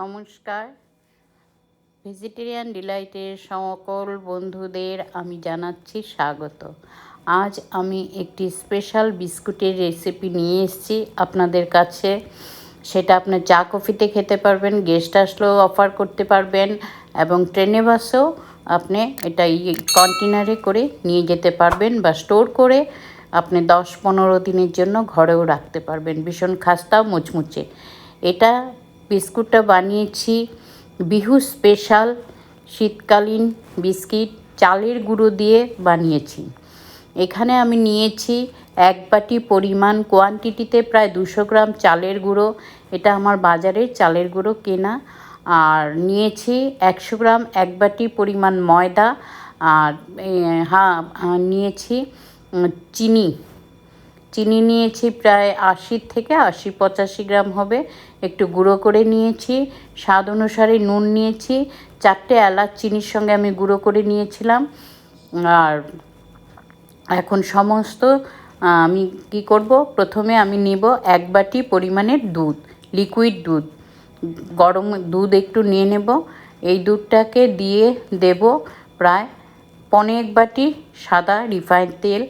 নমস্কার। ভেজিটেরিয়ান ডিলাইটের সকল বন্ধুদের আমি জানাচ্ছি স্বাগত। আজ আমি একটি স্পেশাল বিস্কুটের রেসিপি নিয়ে এসেছি আপনাদের কাছে। সেটা আপনার চা কফিতে খেতে পারবেন গেস্ট আসলেও অফার করতে পারবেন এবং ট্রেনে বাসেও আপনি এটা কন্টেনারে করে নিয়ে যেতে পারবেন বা স্টোর করে আপনি দশ পনেরো দিনের জন্য ঘরেও রাখতে পারবেন। ভীষণ খাস্তা, মুচমুচে। এটা বিস্কুটটা বানিয়েছি। বিহু স্পেশাল, শীতকালীন বিস্কিট, চালের গুঁড়ো দিয়ে বানিয়েছি। এখানে আমি নিয়েছি এক বাটি পরিমাণ কোয়ান্টিটিতে প্রায় দুশো গ্রাম চালের গুঁড়ো। এটা আমার বাজারের চালের গুঁড়ো কেনা। আর নিয়েছি একশো গ্রাম এক বাটি পরিমাণ ময়দা। আর হ্যাঁ নিয়েছি চিনি। চিনি নিয়েছি, প্রায় আশি থেকে আশি পঁচাশি গ্রাম হবে। একটু গুঁড়ো করে নিয়েছি, স্বাদ অনুসারে নুন নিয়েছি, চারটে এলাচ চিনির সঙ্গে আমি গুঁড়ো করে নিয়েছিলাম। আর এখন সমস্ত আমি কি করব? প্রথমে আমি নিব এক বাটি পরিমাণের দুধ লিকুইড দুধ। গরম দুধ একটু নিয়ে নেব। এই দুধটাকে দিয়ে দেব প্রায় পনেক বাটি সাদা রিফাইন তেল।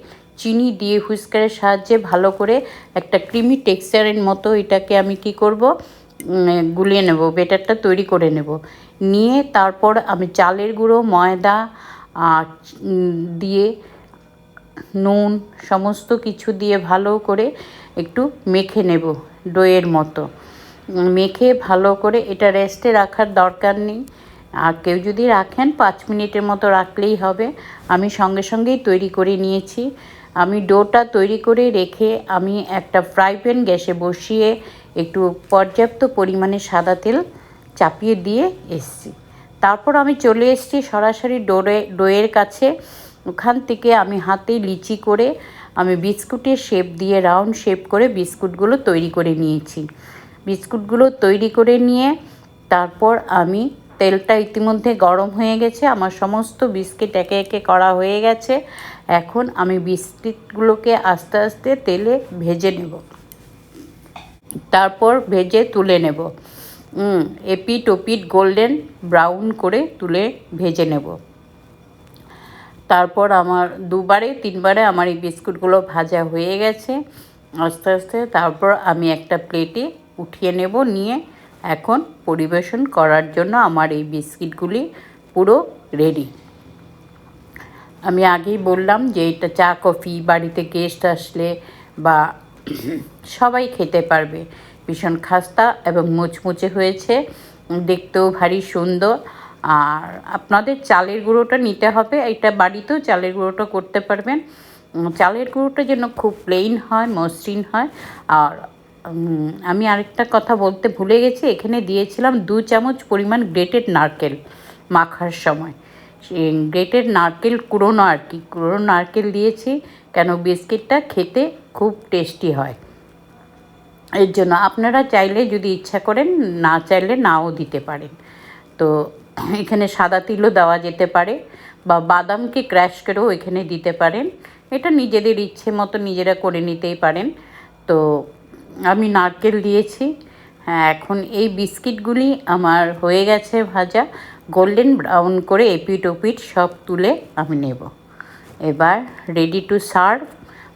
চিনি দিয়ে হুইস্কারের সাহায্যে ভালো করে একটা ক্রিমি টেক্সচারের মতো এটাকে আমি কি করব? গুলিয়ে নেব, বেটারটা তৈরি করে নেব। নিয়ে তারপর আমি চালের গুঁড়ো, ময়দা আর দিয়ে নুন সমস্ত কিছু দিয়ে ভালো করে একটু মেখে নেব ডোয়ের মতো। মেখে ভালো করে এটা রেস্টে রাখার দরকার নেই। আর কেউ যদি রাখেন, পাঁচ মিনিটের মতো রাখলেই হবে। আমি সঙ্গে সঙ্গেই তৈরি করে নিয়েছি। আমি ডোটা তৈরি করে রেখে আমি একটা ফ্রাই প্যান গ্যাসে বসিয়ে একটু পর্যাপ্ত পরিমাণে সাদা তেল চাপিয়ে দিয়ে এসছি। তারপর আমি চলে এসেছি সরাসরি ডোরে, ডোয়ের কাছে। ওখান থেকে আমি হাতে লিচি করে আমি বিস্কুটের শেপ দিয়ে, রাউন্ড শেপ করে বিস্কুটগুলো তৈরি করে নিয়েছি। বিস্কুটগুলো তৈরি করে নিয়ে তারপর আমি তেলটা ইতিমধ্যে গরম হয়ে গেছে। আমার সমস্ত বিস্কিট একে একে করা হয়ে গেছে। এখন আমি বিস্কিটগুলোকে আস্তে আস্তে তেলে ভেজে নেব। তারপর ভেজে তুলে নেব। এপিট ওপিট গোল্ডেন ব্রাউন করে তুলে ভেজে নেব। তারপর আমার দুবারে, তিনবারে আমার এই বিস্কুটগুলো ভাজা হয়ে গেছে। আস্তে আস্তে তারপর আমি একটা প্লেটে উঠিয়ে নেব, নিয়ে এখন পরিবেশন করার জন্য আমার এই বিস্কিটগুলি পুরো রেডি আমি আগেই বললাম যে এটা চা, কফি, বাড়িতে গেস্ট আসলে বা সবাই খেতে পারবে। ভীষণ খাস্তা এবং মুচমুচে হয়েছে, দেখতেও ভারী সুন্দর। আর আপনাদের চালের গুঁড়োটা নিতে হবে, এটা বাড়িতেও চালের গুঁড়োটা করতে পারবেন। চালের গুঁড়োটা যেন খুব প্লেন হয়, মসৃণ হয়। আর আমি আরেকটা কথা বলতে ভুলে গেছি। এখানে দিয়েছিলাম দু চামচ পরিমাণ গ্রেটেড নারকেল মাখার সময়। গ্রেটেড নারকেল কুড়োনো আর কি। কুড়োনো নারকেল দিয়েছি কেন বিস্কিটটা খেতে খুব টেস্টি হয়। এর জন্য আপনারা চাইলে যদি ইচ্ছা করেন, না চাইলে নাও দিতে পারেন। তো এখানে সাদা তিলও দেওয়া যেতে পারে বা বাদামকে ক্র্যাশ করেও এখানে দিতে পারেন। এটা নিজেদের ইচ্ছে মতো নিজেরা করে নিতেই পারেন। তো আমি নারকেল দিয়েছি। হ্যাঁ এখন এই বিস্কিটগুলি আমার হয়ে গেছে ভাজা। গোল্ডেন ব্রাউন করে এপিট ওপিট সব তুলে আমি নেব। এবার রেডি টু সার্ভ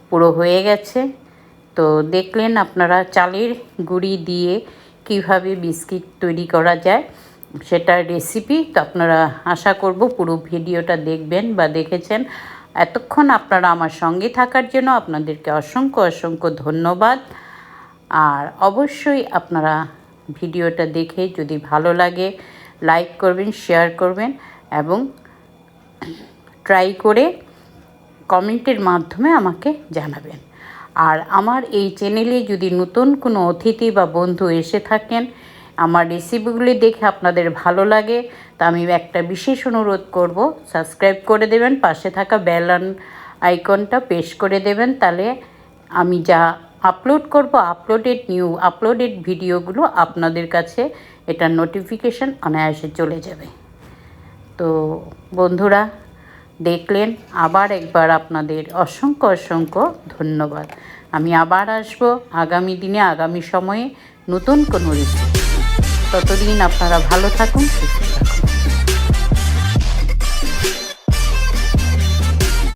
পুরো হয়ে গেছে। তো দেখলেন আপনারা চালের গুঁড়ি দিয়ে কীভাবে বিস্কিট তৈরি করা যায় সেটার রেসিপি তো আপনারা আশা করব পুরো ভিডিওটা দেখবেন বা দেখেছেন। এতক্ষণ আপনারা আমার সঙ্গে থাকার জন্য আপনাদেরকে অসংখ্য অসংখ্য ধন্যবাদ। আর অবশ্যই আপনারা ভিডিওটা দেখে যদি ভালো লাগে লাইক করবেন শেয়ার করবেন এবং ট্রাই করে কমেন্টের মাধ্যমে আমাকে জানাবেন। আর আমার এই চ্যানেলে যদি নতুন কোনো অতিথি বা বন্ধু এসে থাকেন, আমার রেসিপিগুলি দেখে আপনাদের ভালো লাগে, তা আমি একটা বিশেষ অনুরোধ করব সাবস্ক্রাইব করে দেবেন, পাশে থাকা বেল আইকনটা পেশ করে দেবেন, তাহলে আমি যা আপলোড করব আপলোডেড নিউ আপলোডেড ভিডিওগুলো আপনাদের কাছে এটা নোটিফিকেশান অনায়াসে চলে যাবে। তো বন্ধুরা, দেখলেন, আবার একবার আপনাদের অসংখ্য অসংখ্য ধন্যবাদ। আমি আবার আসব আগামী দিনে, আগামী সময়ে নতুন কোনো রেসিপি ততদিন আপনারা ভালো থাকুন, সুস্থ